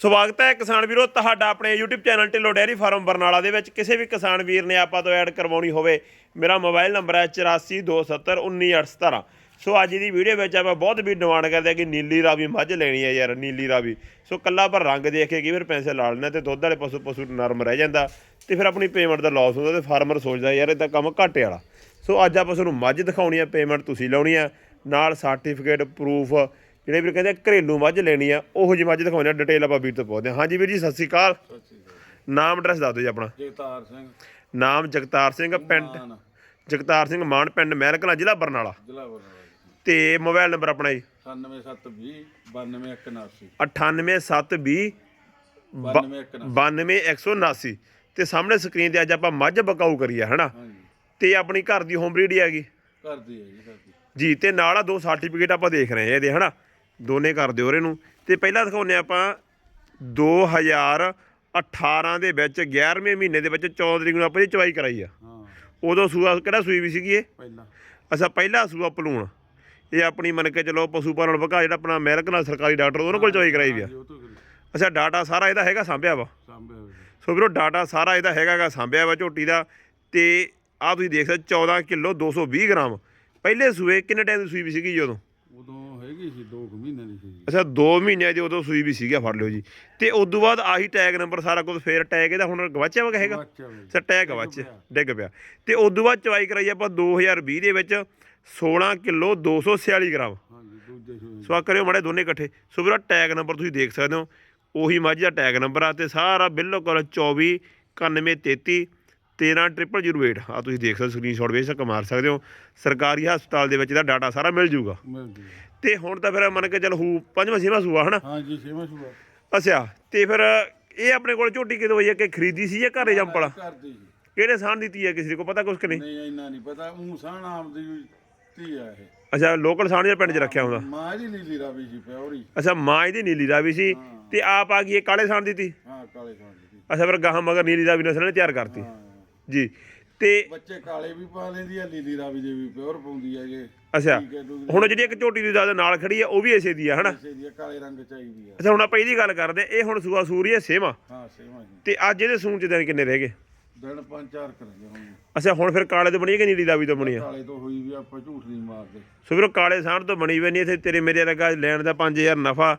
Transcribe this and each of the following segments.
ਸਵਾਗਤ ਹੈ ਕਿਸਾਨ ਵੀਰੋ, ਤੁਹਾਡਾ ਆਪਣੇ YouTube channel Dhillon dairy farm Barnala ਦੇ ਵਿੱਚ। ਕਿਸੇ ਵੀ ਕਿਸਾਨ ਵੀਰ ਨੇ ਆਪਾਂ ਤੋਂ ਐਡ ਕਰਵਾਉਣੀ ਹੋਵੇ, ਮੇਰਾ ਮੋਬਾਈਲ ਨੰਬਰ ਹੈ 8427191817 ਸੋ ਅੱਜ ਦੀ ਵੀਡੀਓ ਵਿੱਚ ਆਪਾਂ ਬਹੁਤ ਵੀ ਡਿਮਾਂਡ ਕਰਦੇ ਆ ਕਿ ਨੀਲੀ ਰਾਵੀ ਮੱਝ ਲੈਣੀ ਹੈ ਯਾਰ, ਨੀਲੀ ਰਾਵੀ। ਸੋ ਕੱਲਾ ਪਰ ਰੰਗ ਦੇਖ ਕੇ ਕਈ ਵਾਰ ਪੈਸੇ ਲਾ ਲੈਣਾ ਤੇ ਦੁੱਧ ਵਾਲੇ ਪਸ਼ੂ ਪਸ਼ੂ ਨਰਮ ਰਹਿ ਜਾਂਦਾ ਤੇ ਫਿਰ ਆਪਣੀ ਪੇਮੈਂਟ ਦਾ ਲਾਸ ਹੁੰਦਾ ਤੇ ਫਾਰਮਰ ਸੋਚਦਾ ਯਾਰ ਇਹ ਤਾਂ ਕੰਮ ਘਾਟੇ ਵਾਲਾ। ਸੋ ਅੱਜ ਆਪਾਂ ਤੁਹਾਨੂੰ ਮੱਝ ਦਿਖਾਉਣੀ ਹੈ ਪੇਮੈਂਟ ਤੁਸੀਂ ਲਾਉਣੀ ਹੈ। ਨਾਲ ਸਰਟੀਫਿਕੇਟ ਪ੍ਰੂਫ ਜਿਹੜੇ ਵੀਰ ਕਹਿੰਦੇ ਆ ਘਰੇਲੂ ਮੱਝ ਲੈਣੀ ਆ ਉਹੋ ਜਿਹੀ ਮੱਝ ਦਿਖਾਉਣੀ ਆ ਡਿਟੇਲ ਆਪਾਂ ਵੀਰ ਤੋਂ ਪੁੱਛਦੇ ਹਾਂ ਹਾਂਜੀ ਵੀਰ ਜੀ ਸਤਿ ਸ਼੍ਰੀ ਅਕਾਲ। ਸਤਿ ਸ਼੍ਰੀ ਅਕਾਲ। ਨਾਮ ਐਡਰੈਸ ਦੱਸ ਦਿਓ ਜੀ ਆਪਣਾ। ਜਗਤਾਰ ਸਿੰਘ। ਨਾਮ ਜਗਤਾਰ ਸਿੰਘ ਪਿੰਡ ਮਾਨ ਜਗਤਾਰ ਸਿੰਘ ਮਾਨ ਪਿੰਡ ਮਹਿਰਕਲਾ ਜ਼ਿਲ੍ਹਾ ਬਰਨਾਲਾ। ਜ਼ਿਲ੍ਹਾ ਬਰਨਾਲਾ ਤੇ ਮੋਬਾਈਲ ਨੰਬਰ ਆਪਣਾ ਜੀ। 97720 92179 98720 92179 92179 ਤੇ ਸਾਹਮਣੇ ਸਕਰੀਨ ਤੇ ਅੱਜ ਆਪਾਂ ਮੱਝ ਬਕਾਊ ਕਰੀ ਆ ਹਨਾ? ਹਾਂਜੀ। ਤੇ ਆਪਣੀ ਘਰ ਦੀ ਹੋਮ ਬਰੀਡ ਹੀ ਹੈਗੀ। ਹੈ ਜੀ ਜੀ ਤੇ ਨਾਲ ਆ ਦੋ ਸਰਟੀਫਿਕੇਟ ਆਪਾਂ ਦੇਖ ਰਹੇ ਹਾਂ ਇਹਦੇ ਹਨਾ? ਦੋਨੇ ਕਰ ਦਿਓ ਇਹਨੂੰ ਤੇ ਪਹਿਲਾਂ ਦਿਖਾਉਂਦੇ ਹਾਂ ਆਪਾਂ 2018 ਦੇ ਵਿੱਚ 11ਵੇਂ ਮਹੀਨੇ ਦੇ ਵਿੱਚ 14 ਤਰੀਕ ਨੂੰ ਆਪਾਂ ਇਹ ਚਵਾਈ ਕਰਾਈ ਆ। ਹਾਂ। ਉਦੋਂ ਸੂਆ ਕਿਹੜਾ ਸੂਈ ਵੀ ਸੀਗੀ ਇਹ? ਪਹਿਲਾਂ। ਅੱਛਾ ਪਹਿਲਾ ਸੂਆ ਪਲੂਣ। ਇਹ ਆਪਣੀ ਮੰਨ ਕੇ ਚਲੋ ਪਸ਼ੂ ਪਾਲਣ ਵਿਭਾਗ ਜਿਹੜਾ ਆਪਣਾ ਅਮਰੀਕਨ ਨਾਲ ਸਰਕਾਰੀ ਡਾਕਟਰ ਉਹਨਾਂ ਕੋਲ ਚਵਾਈ ਕਰਾਈ ਵੀ ਆ। ਅੱਛਾ ਡਾਟਾ ਸਾਰਾ ਇਹਦਾ ਹੈਗਾ ਸਾਂਭਿਆ ਵਾ? ਸਾਂਭਿਆ ਜੀ। ਸੋ ਵੀਰੋ ਡਾਟਾ ਸਾਰਾ ਇਹਦਾ ਹੈਗਾਗਾ ਸਾਂਭਿਆ ਵਾ ਝੋਟੀ ਦਾ। ਤੇ ਆ ਤੁਸੀਂ ਦੇਖ ਸਕਦੇ 14 ਕਿਲੋ 220 ਗ੍ਰਾਮ। ਪਹਿਲੇ ਸੂਏ ਕਿੰਨੇ ਟਾਈਮ ਦੀ ਸੂਈ ਵੀ ਸੀਗੀ ਜੀ ਹੈਗੀ ਸੀ 2 ਮਹੀਨੇ ਦੀ ਸੀ ਅੱਛਾ 2 ਮਹੀਨਿਆਂ ਦੀ ਉਦੋਂ ਸੂਈ ਵੀ ਸੀਗਾ ਫੜ ਲਿਓ ਜੀ। ਤੇ ਉਸ ਤੋਂ ਬਾਅਦ ਆਹੀ ਟੈਗ ਨੰਬਰ ਸਾਰਾ ਕੁਝ ਫੇਰ ਟੈਗ ਇਹਦਾ ਹੁਣ ਗਵਾਚਿਆ ਵਾ ਹੈਗਾ ਬੱਚਾ ਵੇ ਸਰ ਟੈਗ ਗਵਾਚਿਆ ਡਿੱਗ ਪਿਆ। ਤੇ ਉਸ ਤੋਂ ਬਾਅਦ ਚਵਾਈ ਕਰਾਈ ਆਪਾਂ 2020 ਦੇ ਵਿੱਚ 16 ਕਿਲੋ 246 ਗ੍ਰਾਮ। ਹਾਂਜੀ ਦੂਜੇ ਸੂਏ ਸੋ ਆ ਕਰਿਓ ਮਾੜੇ ਦੋਨੇ ਇਕੱਠੇ। ਸੋ ਵੀਰੋ ਟੈਗ ਨੰਬਰ ਤੁਸੀਂ ਦੇਖ ਸਕਦੇ ਹੋ। ਉਹੀ ਮੱਝ ਦਾ ਟੈਗ ਨੰਬਰ ਆ ਤੇ ਸਾਰਾ ਬਿਲਕੁਲ 24 91 33 13 008 ਆ ਤੁਸੀਂ ਦੇਖ ਸਕਦੇ ਸਕਰੀਨਸ਼ਾਟ ਵੇਚ ਸਕ ਮਾਰ ਸਕਦੇ ਹੋ। ਸਰਕਾਰੀ ਹਸਪਤਾਲ ਦੇ ਵਿੱਚ ਇਹਦਾ ਡਾਟਾ ਸਾਰਾ ਮਿਲ ਜੂਗਾ ਮਿਲ ਜੀ ਤੇ ਹੁਣ ਤਾਂ ਫਿਰ ਮੰਨ ਕੇ ਚੱਲ ਹੂ ਪੰਜਵਾਂ ਛੇਵਾਂ ਸੂਆ ਹਨਾ? ਹਾਂਜੀ ਛੇਵਾਂ ਸੂਆ। ਅੱਛਾ ਤੇ ਫਿਰ ਇਹ ਆਪਣੇ ਕੋਲ ਝੋਟੀ ਕਿਦੋਂ ਹੋਈ ਹੈ? ਕਿ ਖਰੀਦੀ ਸੀ ਜਾਂ ਘਰੇ ਜੰਪਲਾ ਕਰਦੀ ਸੀ ਕਿਹੜੇ ਸਾਨ ਦਿੱਤੀ ਹੈ ਕਿਸੇ ਕੋ ਪਤਾ ਕੁਛ ਕਿ ਨਹੀਂ? ਨਹੀਂ ਇੰਨਾ ਨਹੀਂ ਪਤਾ। ਉਹ ਸਾਣ ਆਮ ਦੀ ਧੀ ਆ ਇਹ। ਅੱਛਾ ਲੋਕਲ ਸਾਨ ਜਾਂ ਪਿੰਡ 'ਚ ਰੱਖਿਆ ਹੁੰਦਾ? ਮਾਂ ਦੀ ਲੀਲੀ ਰਾਵੀ ਸੀ ਪਿਓਰੀ ਅੱਛਾ ਮਾਂ ਇਹਦੀ ਨੀਲੀ ਦਾ ਵੀ ਸੀ ਤੇ ਆਪ ਆ ਗਈ ਇਹ ਕਾਲੇ ਸਾਨ ਦਿੱਤੀ? ਹਾਂ ਕਾਲੇ ਸਾਣ ਦੀ ਅੱਛਾ ਫਿਰ ਗਾਹਾਂ ਮਗਰ ਨੀਲੀ ਦਾ ਵੀ ਨਸਲ ਨੇ ਤਿਆਰ ਕਰਤੀ। ਹਾਂ। ਜੀ। ਤੇ ਬੱਚੇ ਕਾਲੇ ਵੀ ਪਾ ਲੈਂਦੀ ਆ ਲੀਲੀ ਰਾਵੀ ਦੇ ਵੀ ਪਿਓਰ ਪਾਉਂਦੀ ਅੱਛਾ। ਠੀਕ ਹੈ ਦੂਜੀ ਹੁਣ ਜਿਹੜੀ ਇੱਕ ਝੋਟੀ ਦੀ ਦਾਦਾ ਨਾਲ ਖੜੀ ਆ ਉਹ ਵੀ ਇਸੇ ਦੀ ਆ ਹਨਾ? ਇਸੇ ਦੀ ਆ, ਕਾਲੇ ਰੰਗ ਚਾਹੀਦੀ ਆ। ਅੱਛਾ ਹੁਣ ਆਪਾਂ ਇਹਦੀ ਗੱਲ ਕਰਦੇ ਇਹ ਹੁਣ ਸੂਆ ਸੂਰੀ ਹੈ ਸੇਵਾ? ਹਾਂ ਸੇਵਾ ਜੀ। ਤੇ ਅੱਜ ਇਹਦੇ ਸੂਣ ਚ ਦਿਨ ਕਿੰਨੇ ਰਹਿ ਗਏ? ਦਿਨ ਪੰਜ ਚਾਰ ਕਰਾਂਗੇ ਹੁਣ। ਅੱਛਾ ਹੁਣ ਫਿਰ ਕਾਲੇ ਤੋਂ ਬਣੀ ਹੈ ਕਿ ਨੀਲੀ ਦਾ ਵੀ ਤੋਂ ਬਣੀ ਆ? ਕਾਲੇ ਤੋਂ ਹੋਈ ਵੀ ਆਪਾਂ ਝੂਠ ਨਹੀਂ ਮਾਰਦੇ। ਸੋ ਵੀਰੋ ਕਾਲੇ ਸਾਂਢ ਤੋਂ ਬਣੀ ਵੀ ਨਹੀਂ ਇੱਥੇ ਤੇਰੇ ਮੇਰੇ ਲੱਗਾ ਲੈਣ ਦਾ 5000 ਨਫਾ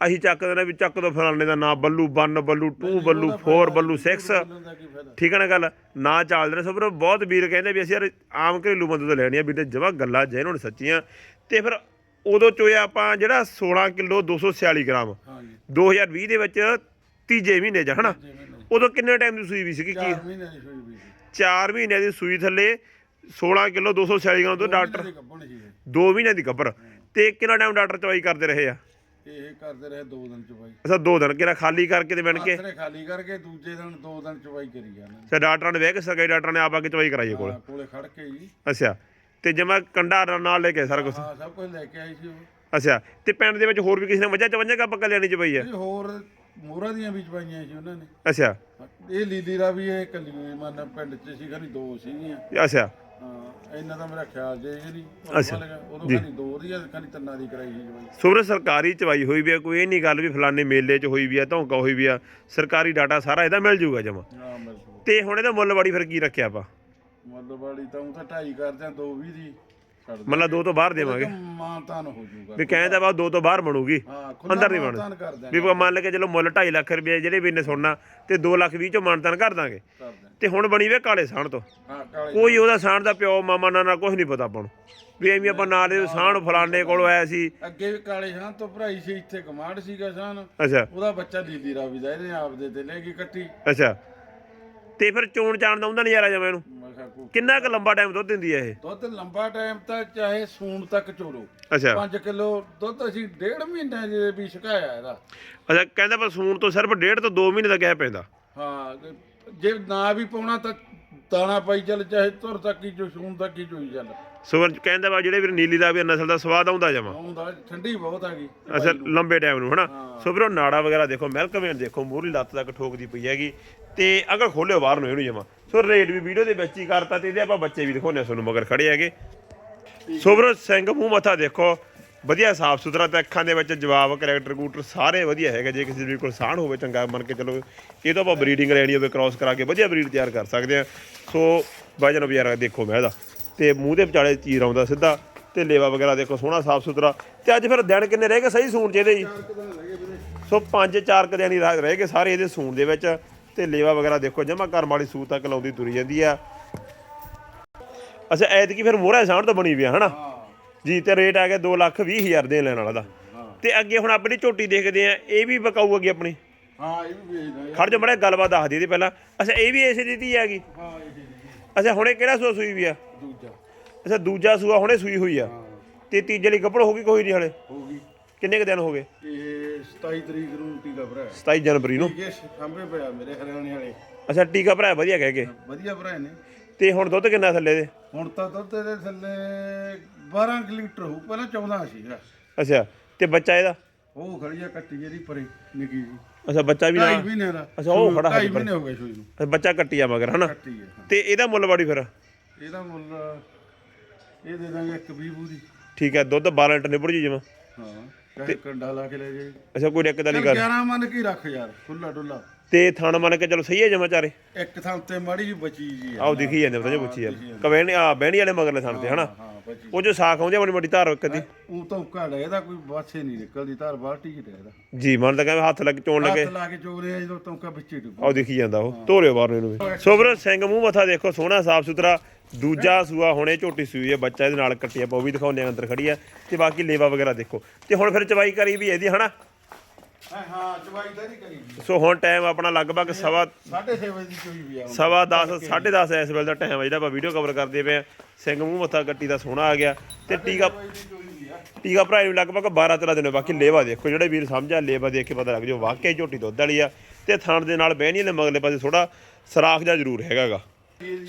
ਅਸੀਂ ਚੱਕ ਦੇਣਾ ਵੀ ਚੱਕ ਦੋ ਫਲਾਣੇ ਦਾ ਨਾਂ ਬੱਲੂ 1 ਬੱਲੂ 2 ਬੱਲੂ 4 ਬੱਲੂ 6 ਬੋਲਣ ਦਾ ਕੀ ਫਾਇਦਾ? ਠੀਕ ਹੈ ਨਾ ਗੱਲ? ਨਾ ਚੱਲਦੇ ਨੇ ਸੋ ਵੀਰੋ ਬਹੁਤ ਵੀਰ ਕਹਿੰਦੇ ਵੀ ਅਸੀਂ ਯਾਰ ਆਮ ਘਰੇਲੂ ਬੰਦੇ ਤੋਂ ਲੈਣੀ ਆ ਵੀ ਤੇ ਜਮਾ ਗੱਲਾਂ ਜੈਨੂਨ ਸੱਚੀਆਂ। ਤੇ ਫਿਰ ਉਦੋਂ ਚੋਇਆ ਆਪਾਂ ਜਿਹੜਾ 16 ਕਿਲੋ 246 ਗ੍ਰਾਮ ਹਾਂ ਜੀ 2020 ਦੇ ਵਿੱਚ ਤੀਜੇ ਮਹੀਨੇ ਚ ਹਨਾ? ਜਿਵੇਂ ਉਦੋਂ ਕਿੰਨੇ ਟਾਈਮ ਦੀ ਸੂਈ ਵੀ ਸੀਗੀ? ਕੀ? ਚਾਰ ਮਹੀਨੇ ਦੀ ਹੋਈ ਵੀ ਸੀ। 4 ਮਹੀਨਿਆਂ ਦੀ ਸੂਈ ਥੱਲੇ 16 ਕਿਲੋ 246 ਗ੍ਰਾਮ ਤੋਂ ਡਾਕਟਰ ਦੀ ਕੱਪਣ ਸੀ ਇਹ। 2 ਮਹੀਨਿਆਂ ਦੀ ਗੱਬਰ ਤੇ ਕਿੰਨਾ ਟਾਈਮ ਡਾਕਟਰ ਚਵਾਈ ਕਰਦੇ ਰਹੇ ਆ? ਇਹ ਕਰਦੇ ਰਹੇ ਦੋ ਦਿਨ ਚਵਾਈ ਅੱਛਾ ਦੋ ਦਿਨ ਕਿਹੜਾ ਖਾਲੀ ਕਰਕੇ ਤੇ ਬਣ ਕੇ? ਆਸਰੇ ਖਾਲੀ ਕਰਕੇ ਦੂਜੇ ਦਿਨ ਦੋ ਦਿਨ ਚਵਾਈ ਕਰੀ ਜਾਂਦੇ ਤੇ ਡਾਕਟਰਾਂ ਨੇ ਵੇਖ ਕੇ ਸਰਕਾਰੀ ਡਾਕਟਰਾਂ ਨੇ ਆਪ ਆ ਕੇ ਚਵਾਈ ਕਰਾਈ ਇਹ ਕੋਲ? ਹਾਂ, ਕੋਲੇ ਖੜ ਕੇ ਜੀ। ਅੱਛਾ ਤੇ ਜਮਾ ਕੰਡਾ ਨਾਲ ਲੈ ਕੇ ਸਾਰਾ ਕੁਝ ਹਾਂ ਸਭ ਕੁਝ ਲੈ ਕੇ ਆਈ ਸੀ ਉਹ। ਅੱਛਾ ਤੇ ਪਿੰਡ ਦੇ ਵਿੱਚ ਹੋਰ ਵੀ ਕਿਸੇ ਨੇ ਮੱਝਾਂ ਚਵੰਜਾਂ ਕਾ ਪੱਕਾ ਲੈਣੀ ਚ ਪਈ ਆ ਹੋਰ ਮੋਹਰਾਂ ਦੀਆਂ ਵੀ ਚਵਾਈਆਂ ਸੀ ਉਹਨਾਂ ਨੇ। ਅੱਛਾ। ਇਹ ਲੀਲੀ ਰਾ ਵੀ ਇਹ ਕੱਲੀ ਮਨ ਪਿੰਡ ਚ ਸੀ ਖਣੀ ਦੋ ਸੀਗੀਆਂ। ਅੱਛਾ। ਹਾਂ ਦਾ ਮੇਰਾ ਖਿਆਲ ਜੇ ਜਿਹੜੀ ਅੱਛਾ। ਉਦੋਂ ਖਣੀ ਦੋ ਦੀ ਆ ਖਣੀ ਤਿੰਨਾਂ ਦੀ ਕਰਾਈ ਸੀ ਜਵਾਈ। ਸੋਰੇ ਸਰਕਾਰੀ ਚਵਾਈ ਹੋਈ ਵੀ ਆ ਕੋਈ ਇਹ ਨਹੀਂ ਗੱਲ ਵੀ ਫਲਾਣੇ ਮੇਲੇ 'ਚ ਹੋਈ ਵੀ ਆ ਧੌਂਕਾ ਹੋਈ ਵੀ ਆ ਸਰਕਾਰੀ ਡਾਟਾ ਸਾਰਾ ਇਹਦਾ ਮਿਲ ਜੂਗਾ ਜਮਾ। ਹਾਂ ਤੇ ਹੁਣ ਇਹਦਾ ਮੁੱਲ ਬੜੀ ਫਿਰ ਕੀ ਰੱਖਿਆ ਆਪਾਂ? ਮਤਲਬ ਵਾਲੀ ਤਾਂ ਉਹ ਤਾਂ ਢਾਈ ਕਰਦੇ ਆ ਦੋ ਵੀ ਦੀ ਛੱਡ ਦੇ ਮਤਲਬ ਦੋ ਤੋਂ ਬਾਹਰ ਦੇਵਾਂਗੇ। ਮਾਨਤਾਨ ਹੋ ਜਾਊਗਾ ਵੀ ਕਹਿੰਦਾ ਬਾ ਦੋ ਤੋਂ ਬਾਹਰ ਬਣੂਗੀ। ਹਾਂ ਅੰਦਰ ਨਹੀਂ ਮਾਨਤਾਨ ਕਰ ਵੀ ਆਪਾਂ ਮੰਨ ਲੈ ਕੇ ਚਲੋ ਮੁੱਲ 2.5 ਲੱਖ ਰੁਪਏ ਜਿਹੜੇ ਵੀ ਨੇ ਸੁਣਨਾ ਤੇ 2 ਲੱਖ 20 ਚੋਂ ਮਾਨਤਾਨ ਕਰ ਦਾਂਗੇ। ਕਰ ਦਿਆਂਗੇ। ਤੇ ਹੁਣ ਬਣੀ ਵੇ ਕਾਲੇ ਸਾਣ ਤੋਂ। ਹਾਂ ਕਾਲੇ ਕੋਈ ਉਹਦਾ ਸਾਣ ਦਾ ਪਿਓ ਮਾਮਾ ਨਾਨਾ ਕੁਝ ਨਹੀਂ ਪਤਾ ਆਪਾਂ ਨੂੰ। ਵੀ ਐਵੇਂ ਆਪਾਂ ਨਾਲ ਦੇ ਸਾਣ ਫਲਾਣੇ ਕੋਲ ਆਇਆ ਸੀ। ਅੱਗੇ ਵੀ ਕਾਲੇ ਸ਼ਾਨ ਤੋਂ ਭਰਾਈ ਸੀ ਇੱਥੇ ਕਮਾਂਡ ਸੀਗਾ ਸ਼ਾਨ ਅੱਛਾ। ਉਹਦਾ ਬੱਚਾ ਲੀਲੀ ਰਾਵੀ ਦਾ ਇਹਨੇ ਆਪਦੇ ਤੇ ਲੈ ਗਈ ਕੱਟੀ। ਅੱਛਾ। ਤੇ ਫਿਰ ਚੋਣ ਚਾਣ ਦਾ ਹੁੰਦਾ ਨਜ਼ਾਰਾ ਜਮਾ ਇਹਨੂੰ? ਕਿੰਨਾ ਕੁ ਲੰਬਾ ਟਾਈਮ ਦੁੱਧ ਦਿੰਦੀ ਹੈ ਇਹ? ਦੁੱਧ ਲੰਬਾ ਟਾਈਮ ਤਾਂ ਚਾਹੇ ਸੂਣ ਤੱਕ ਚੋਰੋ ਅੱਛਾ। 5 ਕਿਲੋ ਦੁੱਧ ਅਸੀਂ ਡੇਢ ਮਹੀਨੇ ਦੇ ਵੀ ਛਕਾਇਆ ਇਹਦਾ। ਅੱਛਾ ਕਹਿੰਦਾ ਬਸ ਸੂਣ ਤੋਂ ਸਿਰਫ ਡੇਢ ਤੋਂ 2 ਮਹੀਨੇ ਦਾ ਗੈਪ ਪੈਂਦਾ ਹਾਂ ਜੇ ਨਾ ਵੀ ਪਾਉਣਾ ਤਾਂ ਦਾਣਾ ਪਾਈ ਚੱਲ ਚਾਹੇ ਤੁਰ ਤੱਕ ਹੀ ਜੋ ਸੂਣ ਤੱਕ ਹੀ ਚੋਈ ਚੱਲ। ਸੋ ਕਹਿੰਦਾ ਵਾ ਜਿਹੜੇ ਵੀ ਨੀਲੀ ਦਾ ਵੀ ਨਸਲ ਦਾ ਸਵਾਦ ਆਉਂਦਾ ਜਮਾ। ਆਉਂਦਾ ਠੰਡੀ ਬਹੁਤ ਆ ਗਈ। ਅੱਛਾ ਲੰਬੇ ਟਾਈਮ ਨੂੰ ਹਨਾ। ਸੋ ਵੀਰੋ ਨਾੜਾ ਵਗੈਰਾ ਦੇਖੋ ਮਿਲਕ ਵੇਨ ਦੇਖੋ ਮੂਹਰੀ ਲੱਤ ਤੱਕ ਠੋਕਦੀ ਪਈ ਹੈਗੀ। ਤੇ ਅਗਰ ਖੋਲਿਓ ਬਾਹਰ ਨੂੰ ਇਹਨੂੰ ਜਮਾ। ਸੋ ਰੇਟ ਵੀ ਵੀਡੀਓ ਦੇ ਵਿੱਚ ਹੀ ਕਰਤਾ ਤੇ ਇਹਦੇ ਆਪਾਂ ਬੱਚੇ ਵੀ ਦਿਖਾਉਣੇ ਤੁਹਾਨੂੰ ਮਗਰ ਖੜੇ ਹੈਗੇ। ਸੋ ਵੀਰੋ ਸਿੰਘ ਮੂੰਹ ਮੱਥਾ ਦੇਖੋ। ਵਧੀਆ ਸਾਫ਼ ਸੁਥਰਾ ਤੇ ਅੱਖਾਂ ਦੇ ਵਿੱਚ ਜਵਾਬ ਕਰੈਕਟਰ ਕੂਟਰ ਸਾਰੇ ਵਧੀਆ ਹੈਗੇ। ਜੇ ਕਿਸੇ ਦੇ ਵੀ ਕੋਲ ਸਾਣ ਹੋਵੇ, ਚੰਗਾ ਮੰਨ ਕੇ ਚਲੋ। ਇਹ ਤਾਂ ਆਪਾਂ ਬਰੀਡਿੰਗ ਲੈਣੀ ਹੋਵੇ ਕ੍ਰਾਸ ਕਰਾ ਕੇ ਵਧੀਆ ਬਰੀਡ ਤਿਆਰ ਕਰ ਸਕਦੇ ਆ ਸੋ ਵਜਨ ਵਗੈਰਾ ਦੇਖੋ ਮੈਂ ਇਹਦਾ ਤੇ ਮੂੰਹ ਦੇ ਵਿਚਾਲੇ ਚੀਰ ਆਉਂਦਾ ਸਿੱਧਾ, ਤੇ ਲੇਵਾ ਵਗੈਰਾ ਦੇਖੋ, ਸੋਹਣਾ ਸਾਫ਼ ਸੁਥਰਾ। ਤੇ ਅੱਜ ਫਿਰ ਦਿਨ ਕਿੰਨੇ ਰਹਿ ਗਏ? ਸਹੀ ਸੂਣ ਚ ਜੀ ਸੋ ਪੰਜ ਚਾਰ ਕੁ ਦਿਨ ਹੀ ਰਹਿ ਗਏ ਸਾਰੇ ਇਹਦੇ ਸੂਣ ਦੇ ਵਿੱਚ। ਤੇ ਲੇਵਾ ਵਗੈਰਾ ਦੇਖੋ, ਜਮਾ ਕਰਮ ਵਾਲੀ ਸੂ ਤੱਕ ਲਾਉਂਦੀ ਤੁਰੀ ਜਾਂਦੀ ਆ। ਅੱਛਾ, ਐਤਕੀ ਫਿਰ ਮੋਹਰਾ ਸਾਂਢ ਤਾਂ ਬਣੀ ਪਿਆ ਹਨਾ? ਹਾਂ ਜੀ ਤੇ ਰੇਟ ਆ ਗਿਆ 2 ਲੱਖ 20 ਹਜ਼ਾਰ ਦੇ ਲੈਣ ਵਾਲਾ ਦਾ। ਤੇ ਅੱਗੇ ਹੁਣ ਆਪਣੀ ਝੋਟੀ ਦੇਖਦੇ ਆ ਇਹ ਵੀ ਬਕਾਊ ਅੱਗੇ ਆਪਣੀ? ਹਾਂ ਇਹ ਵੀ ਵੇਚਦਾ। ਖੜ ਜਾ ਮੜਾ ਗੱਲਬਾਤ ਦੱਸ ਦੀ ਪਹਿਲਾਂ। ਅੱਛਾ ਇਹ ਵੀ ਇਸੇ ਦੀ ਧੀ ਹੈਗੀ ਹਾਂ ਇਹ ਜੀ ਅੱਛਾ ਹੁਣੇ ਕਿਹੜਾ ਸੂਆ ਸੂਈ ਵੀ ਆ? ਦੂਜਾ। ਅੱਛਾ ਦੂਜਾ ਸੂਆ ਹੁਣੇ ਸੂਈ ਹੋਈ ਆ। ਤੇ ਤੀਜੇ ਲਈ ਕੱਪੜ ਹੋ ਗਈ ਕੋਈ ਨਹੀਂ ਹਲੇ? ਹੋ ਗਈ। ਕਿੰਨੇ ਕ ਦਿਨ ਹੋ ਗਏ? ਇਹ 27 ਤਰੀਕ ਨੂੰ ਟੀਕਾ ਭਰਾ 27 ਜਨਵਰੀ ਨੂੰ? ਇਹ ਸਾਂਭੇ ਪਿਆ ਮੇਰੇ ਹਰਿਆਣੇ ਵਾਲੇ। ਅੱਛਾ ਟੀਕਾ ਭਰਾ ਵਧੀਆ ਕਹਿ ਕੇ। ਵਧੀਆ ਭਰਾ ਨੇ ਤੇ ਹੁਣ ਦੁੱਧ ਕਿੰਨਾ ਥੱਲੇ ਦੇ? ਹੁਣ ਤਾਂ ਦੁੱਧ ਦੇ ਥੱਲੇ 12 ਕੁ ਲੀਟਰ ਹੋ ਪਹਿਲਾਂ 14 ਸੀਗਾ ਅੱਛਾ ਤੇ ਬੱਚਾ ਇਹਦਾ? ਉਹ ਖੜੀ ਆ ਕੱਟੀ ਜਿਹੜੀ ਪਰੇ ਨਿੱਕੀ ਜੀ ਅੱਛਾ ਬੱਚਾ ਵੀ ਢਾਈ ਨਾਲ ਮਹੀਨੇ ਦਾ। ਅੱਛਾ, ਉਹ ਖੜਾ ਢਾਈ ਪਰ। ਮਹੀਨੇ ਹੋ ਗਏ ਸੂਈ ਨੂੰ। ਅੱਛਾ, ਬੱਚਾ ਕੱਟੀ ਆ ਮਗਰ ਹਨਾ? ਕੱਟੀ ਹੈ ਹਾਂ। ਤੇ ਇਹਦਾ ਮੁੱਲ ਬਾੜੀ ਫਿਰ? ਇਹਦਾ ਮੁੱਲ ਇਹ ਦੇ ਦਾਂਗੇ ਇੱਕ ਵੀਹ ਪੂਰੀ ਠੀਕ ਹੈ ਦੁੱਧ 12 ਲੀਟਰ ਨਿਬੜ ਜੀ ਜਿਵੇਂ। ਹਾਂ ਚਾਹੇ ਕੰਡਾ ਲਾ ਕੇ ਲੈ ਜੇ ਅੱਛਾ ਕੋਈ ਦਿੱਕਤ ਵਾਲੀ ਗੱਲ? 11 ਮੰਨ ਕੇ ਹੀ ਰੱਖ ਯਾਰ ਖੁੱਲਾ ਡੁੱਲਾ ਤੇ ਥਣ ਮੰਨ ਕੇ ਚਲੋ ਸਹੀ ਹੈ ਜਮਾ ਚਾਰੇ? ਇੱਕ ਥਾਂ ਤੇ ਮਾੜੀ ਜਿਹੀ ਬਚੀ ਜੀ ਆ। ਆਓ ਦਿਖੀ ਜਾਂਦੇ ਪਤਾ ਜੇ ਪੁੱਛੀ ਯਾਰ ਕਵੇਣ ਆ ਬਹਿਣੀ ਵਾਲੇ ਮਗਰਲੇ ਥਣ ਤੇ ਹਨਾ? ਉਹ ਜੋ ਸਾਖ ਆਉਂਦੀ ਆ ਬੜੀ ਮੋਟੀ ਧਾਰ ਕਦੀ ਉਹ ਤਾਂ ਘੜ ਇਹਦਾ ਕੋਈ ਬਾਛੇ ਨਹੀਂ ਨਿਕਲਦੀ ਧਾਰ ਬਾਲਟੀ ਚ ਇਹਦਾ ਜੀ ਮਨ ਤਾਂ ਕਹਿੰਦਾ ਹੱਥ ਲੱਗ ਚੋਣ ਲੱਗੇ। ਹੱਥ ਲਾ ਕੇ ਚੋਰੇ ਆ ਜਦੋਂ ਤੌਂਕਾ ਵਿੱਚੇ ਡੁੱਬ ਆਓ ਦਿਖੀ ਜਾਂਦਾ ਉਹ ਧੋਰਿਓ ਬਾਹਰ ਨੂੰ ਵੀ। ਸੋਬਰ ਸਿੰਘ ਮੂੰਹ ਮੱਥਾ ਦੇਖੋ ਸੋਹਣਾ ਸਾਫ਼ ਸੁਥਰਾ ਦੂਜਾ ਸੂਆ ਹੁਣੇ ਝੋਟੀ ਸੂਈ ਹੈ ਬੱਚਾ ਇਹਦੇ ਨਾਲ ਕੱਟੀ ਆ ਉਹ ਵੀ ਦਿਖਾਉਂਦੇ ਆ ਅੰਦਰ ਖੜੀ ਆ। ਤੇ ਬਾਕੀ ਲੇਵਾ ਵਗੈਰਾ ਦੇਖੋ। ਤੇ ਹੁਣ ਫਿਰ ਚਵਾਈ ਕਰੀ ਵੀ ਇਹਦੀ ਹਨਾ? ਹਾਂ ਹਾਂ ਚਵਾਈ ਤਾਂ ਨਹੀਂ ਕਰੀ ਜੀ ਸੋ ਹੁਣ ਟਾਈਮ ਆਪਣਾ ਲਗਭਗ ਸਵਾ 6:30 ਵਜੇ ਦੀ ਚੋਈ ਵੀ ਆ ਹੁਣ। ਸਵਾ 10 10:30 ਇਸ ਵੇਲੇ ਦਾ ਟਾਈਮ ਆ ਜਿਹੜਾ ਆਪਾਂ ਵੀਡੀਓ ਕਵਰ ਕਰਦੇ ਪਏ ਆ। ਸਿੰਘ ਮੂੰਹ ਮੱਥਾ ਕੱਟੀ ਦਾ ਸੋਹਣਾ ਆ ਗਿਆ ਤੇ ਟੀਕਾ ਵਜੇ ਦੀ ਚੋਈ ਵੀ ਆ। ਟੀਕਾ ਭਰਾ ਨੂੰ ਲਗਭਗ 12 13 ਦਿਨ ਹੋਏ। ਬਾਕੀ ਲੇਵਾ ਦੇਖੋ ਜਿਹੜੇ ਵੀਰ ਸਮਝਾ ਲੇਵਾ ਦੇਖ ਕੇ ਪਤਾ ਲੱਗ ਜਾਓ ਵਾਕਈ ਝੋਟੀ ਦੁੱਧ ਵਾਲੀ ਆ। ਤੇ ਥਣ ਦੇ ਨਾਲ ਬਹਿਣੀ ਦੇ ਮਗਲੇ ਪਾਸੇ ਥੋੜਾ ਸਰਾਖ ਜਿਹਾ ਜ਼ਰੂਰ ਹੈਗਾਗਾ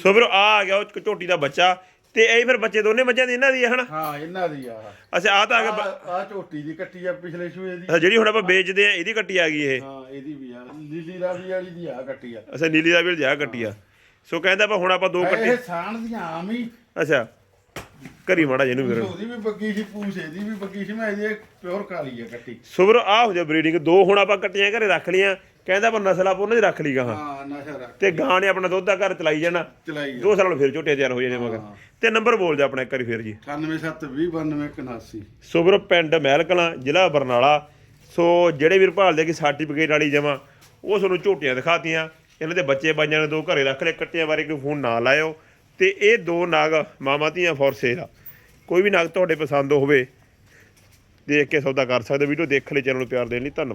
ਸੋ ਫਿਰ ਆ ਆ ਗਿਆ ਉਹ ਝੋਟੀ ਦਾ ਬੱਚਾ। ਤੇ ਇਹ ਫਿਰ ਬੱਚੇ ਦੋਨੇ ਮੱਝਾਂ ਦੀ ਇਹਨਾਂ ਦੀ ਹੈ ਹਨਾ? ਹਾਂ ਇਹਨਾਂ ਦੀ ਆ। ਅੱਛਾ ਆ ਤਾਂ ਆ ਗਿਆ ਆ ਝੋਟੀ ਦੀ ਕੱਟੀ ਆ ਪਿਛਲੇ ਸੂਏ ਦੀ। ਅੱਛਾ ਜਿਹੜੀ ਹੁਣ ਆਪਾਂ ਵੇਚਦੇ ਆ ਇਹਦੀ ਕੱਟੀ ਆ ਗਈ ਇਹ। ਹਾਂ ਇਹਦੀ ਵੀ ਆ। ਲੀਲੀ ਰਾਵੀ ਵਾਲੀ ਦੀ ਆ ਕੱਟੀ ਆ। ਅੱਛਾ ਨੀਲੀ ਦਾ ਵੀ ਜਾ ਕੱਟੀ ਆ। ਸੋ ਕਹਿੰਦਾ ਆਪਾਂ ਹੁਣ ਆਪਾਂ ਦੋ ਕੱਟੀ ਇਹ ਸਾਣ ਦੀਆਂ ਆਮ ਹੀ। ਅੱਛਾ ਕਰੀ ਮਾੜਾ ਜਿਹਨੂੰ ਫਿਰ। ਉਹਦੀ ਵੀ ਬੱਗੀ ਸੀ ਪੂਛ ਇਹਦੀ ਵੀ ਬੱਗੀ ਸੀ ਮੈਂ ਇਹਦੀ ਪਿਓਰ ਕਾਲੀ ਆ ਕੱਟੀ। ਸੁਬਰ ਆ ਹੋ ਜਾ ਬਰੀਡਿੰਗ ਦੋ ਹੁਣ ਆਪਾਂ ਕੱਟੀਆਂ ਘਰੇ ਰੱਖ ਲੀਆਂ ਕਹਿੰਦਾ ਪਰ ਨਸਲ ਆਪਾਂ ਉਹਨਾਂ ਦੀ ਰੱਖ ਲਈ ਗਾ ਹਾਂ ਨਸ਼ਾ ਰੱਖ ਤੇ ਗਾਂ ਨੇ ਆਪਣਾ ਦੁੱਧ ਦਾ ਘਰ ਚਲਾਈ ਜਾਣਾ। ਚਲਾਈ ਦੋ ਸਾਲਾਂ ਨੂੰ ਫਿਰ ਝੋਟੇ ਤਿਆਰ ਹੋ ਜਾਣੇ ਮਗਰ। ਤੇ ਨੰਬਰ ਬੋਲ ਜਾ ਆਪਣਾ ਇੱਕ ਵਾਰੀ ਫਿਰ ਜੀ। 97722981 ਸੁਬਰ ਪਿੰਡ ਮਹਿਲਕਲਾਂ ਜ਼ਿਲ੍ਹਾ ਬਰਨਾਲਾ। ਸੋ ਜਿਹੜੇ ਵੀਰ ਭਾਲਦੇ ਕਿ ਸਰਟੀਫਿਕੇਟ ਵਾਲੀ ਜਮਾ ਉਹ ਤੁਹਾਨੂੰ ਝੋਟੀਆਂ ਦਿਖਾਤੀਆਂ। ਇਹਨਾਂ ਦੇ ਬੱਚੇ ਬਾਈਆਂ ਨੇ ਦੋ ਘਰੇ ਰੱਖ ਲਏ ਕੱਟੀਆਂ ਬਾਰੇ ਕੋਈ ਫੋਨ ਨਾ ਲਾਇਓ। ਤੇ ਇਹ ਦੋ ਨਾਗ ਮਾਮਾ ਧੀਆਂ ਫੋਰ ਸੇਲ ਆ। ਕੋਈ ਵੀ ਨਾਗ ਤੁਹਾਡੇ ਪਸੰਦ ਹੋਵੇ ਦੇਖ ਕੇ ਸੌਦਾ ਕਰ ਸਕਦੇ ਵੀਡੀਓ ਦੇਖ ਲਈ ਚੈਨਲ ਨੂੰ ਪਿਆਰ ਦੇਣ ਲਈ ਧੰਨਵਾਦ।